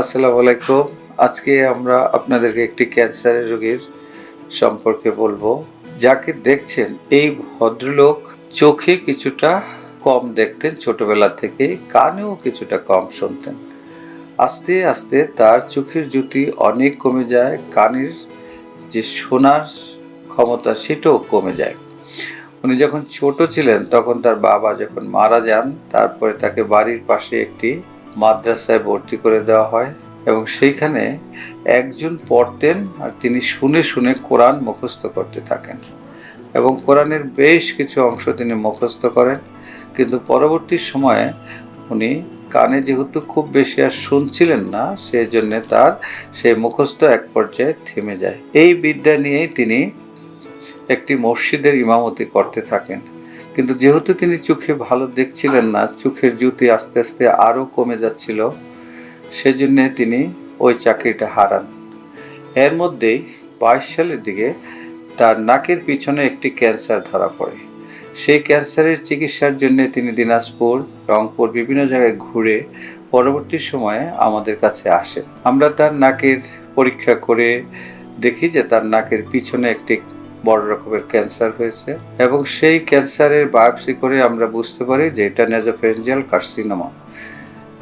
আসসালামু আলাইকুম। আজকে আমরা আপনাদেরকে একটি ক্যান্সারের রোগীর সম্পর্কে বলব। যাকে দেখছেন, এই ভদ্রলোক চোখে কিছুটা কম দেখতেন ছোটবেলা থেকে, কানেও কিছুটা কম শুনতেন। আস্তে আস্তে তার চোখের জ্যোতি অনেক কমে যায়, কানের যে শোনার ক্ষমতা সেটাও কমে যায়। উনি যখন ছোট ছিলেন, তখন তার বাবা যখন মারা যান, তারপরে তাকে বাড়ির পাশে একটি মাদ্রাসায় ভর্তি করে দেওয়া হয় এবং সেইখানে একজন পড়তেন আর তিনি শুনে শুনে কোরআন মুখস্থ করতে থাকেন। এবং কোরআনের বেশ কিছু অংশ তিনি মুখস্থ করেন, কিন্তু পরবর্তী সময়ে উনি কানে যেহেতু খুব বেশি আর শুনছিলেন না সেই জন্যে তার সেই মুখস্থ এক পর্যায়ে থেমে যায়। এই বিদ্যা নিয়েই তিনি একটি মসজিদের ইমামতি করতে থাকেন। কিন্তু যেহেতু তিনি চোখে ভালো দেখছিলেন না, চোখের জ্যোতি আস্তে আস্তে আরও কমে যাচ্ছিল, সেজন্য তিনি ওই চাকরিটা হারান। এর মধ্যেই বাইশ সালের দিকে তার নাকের পিছনে একটি ক্যান্সার ধরা পড়ে। সেই ক্যান্সারের চিকিৎসার জন্য তিনি দিনাজপুর, রংপুর বিভিন্ন জায়গায় ঘুরে পরবর্তী সময়ে আমাদের কাছে আসেন। আমরা তার নাকের পরীক্ষা করে দেখি যে তার নাকের পিছনে একটি বড় রকমের ক্যান্সার হয়েছে এবং সেই ক্যান্সারের বায়োপসি করে আমরা বুঝতে পারি যে এটা নেজোফেঞ্জিয়াল কার্সিনোমা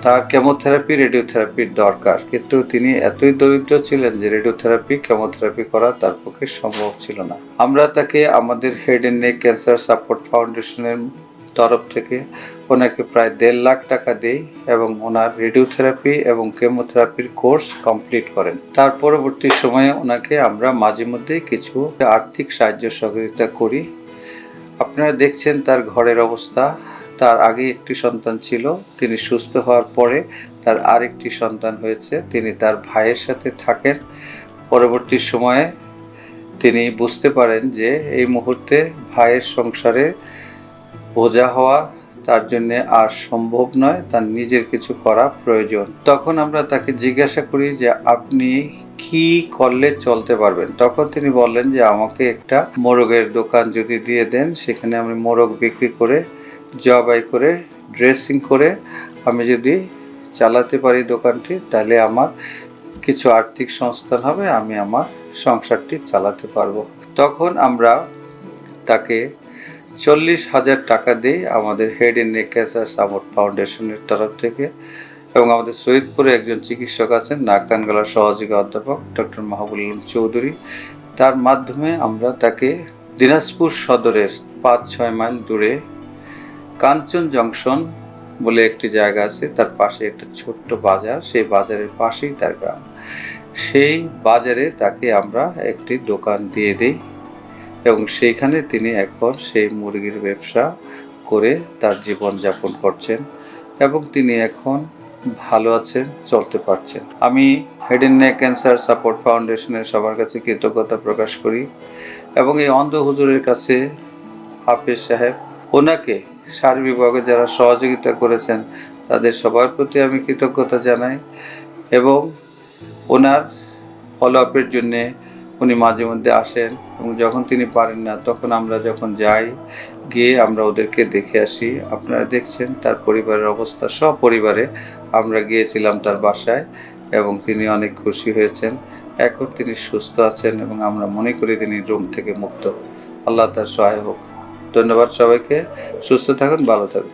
তার কেমোথেরাপি রেডিওথেরাপির দরকার। কিন্তু তিনি এতই দরিদ্র ছিলেন যে রেডিওথেরাপি কেমোথেরাপি করা তার পক্ষে সম্ভব ছিল না। আমরা তাকে আমাদের head and neck cancer support ফাউন্ডেশনের তরফ থেকে ওনাকে প্রায় দেড় লাখ টাকা দেই এবং ওনার রেডিওথেরাপি এবং কেমোথেরাপির কোর্স কমপ্লিট করেন। তার পরবর্তী সময়ে ওনাকে আমরা মাঝে মধ্যে কিছু আর্থিক সাহায্য সহযোগিতা করি। আপনারা দেখছেন তার ঘরের অবস্থা। তার আগে একটি সন্তান ছিল, তিনি সুস্থ হওয়ার পরে তার আরেকটি সন্তান হয়েছে, তিনি তার ভাইয়ের সাথে থাকেন। পরবর্তী সময়ে তিনি বুঝতে পারেন যে এই মুহূর্তে ভাইয়ের সংসারে বোঝা হওয়া তার জন্যে আর সম্ভব নয়, তার নিজের কিছু করা প্রয়োজন। তখন আমরা তাকে জিজ্ঞাসা করি যে, আপনি কি করলে চলতে পারবেন? তখন তিনি বললেন যে, আমাকে একটা মোরগের দোকান যদি দিয়ে দেন, সেখানে আমি মোরগ বিক্রি করে, জবাই করে, ড্রেসিং করে, আমি যদি চালাতে পারি দোকানটি, তাহলে আমার কিছু আর্থিক সংস্থান হবে, আমি আমার সংসারটি চালাতে পারব। তখন আমরা তাকে চল্লিশ হাজার টাকা দিই আমাদের head in neck cancer support ফাউন্ডেশনের তরফ থেকে এবং আমাদের সৈয়দপুরে একজন চিকিৎসক আছেন, নাক কান গলার সহযোগী অধ্যাপক ডক্টর মাহবুল আলম চৌধুরী। তার মাধ্যমে আমরা তাকে দিনাজপুর সদরের পাঁচ ছয় মাইল দূরে কাঞ্চন জংশন বলে একটি জায়গা আছে, তার পাশে একটা ছোট্ট বাজার, সেই বাজারের পাশেই তার গ্রাম। সেই বাজারে তাকে আমরা একটি দোকান দিয়ে দিই। এবং সেইখানে তিনি এখন সেই মুরগির ব্যবসা করে তার জীবন যাপন করছেন এবং তিনি এখন ভালো আছেন, চলতে পারছেন। আমি head and neck cancer support ফাউন্ডেশনের সবার কাছে কৃতজ্ঞতা প্রকাশ করি এবং এই অন্ধ হুজুরের কাছে হাফিজ সাহেব, ওনাকে সার বিভাগে যারা সহযোগিতা করেছেন, তাদের সবার প্রতি আমি কৃতজ্ঞতা জানাই এবং ওনার ফলো আপের জন্যে উনি মাঝে মধ্যে আসেন, এবং যখন তিনি পারেন না, তখন আমরা যখন যাই, গিয়ে আমরা ওদেরকে দেখে আসি। আপনারা দেখছেন তার পরিবারের অবস্থা। সব পরিবারে আমরা গিয়েছিলাম তার বাসায়, এবং তিনি অনেক খুশি হয়েছেন। এখন তিনি সুস্থ আছেন, এবং আমরা মনে করি তিনি রোগ থেকে মুক্ত। আল্লাহ তার সহায় হোক। ধন্যবাদ সবাইকে। সুস্থ থাকুন, ভালো থাকুন।